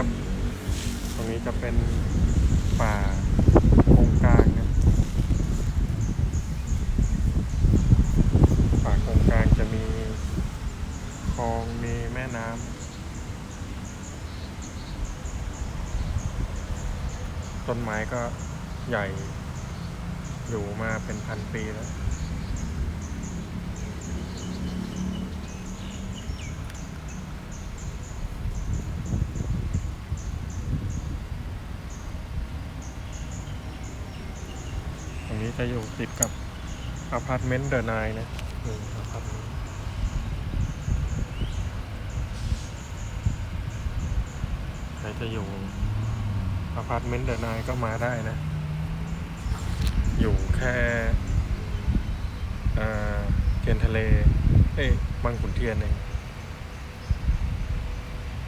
ครับ ตรงนี้จะเป็นป่าโกงกลางนะป่าโกงกลางจะมีคลองมีแม่น้ำต้นไม้ก็ใหญ่อยู่มาเป็นพันปีแล้ว งนี้จะอยู่ติดกับอพาร์ตเมนต์เดอะนายนะนี่อพาร์ตเมนต์ใครจะอยู่อพาร์ตเมนต์เดอะนายก็มาได้นะ อยู่แค่เอ่อเทียนทะเล เอ้ยบางขุนเทียนเอง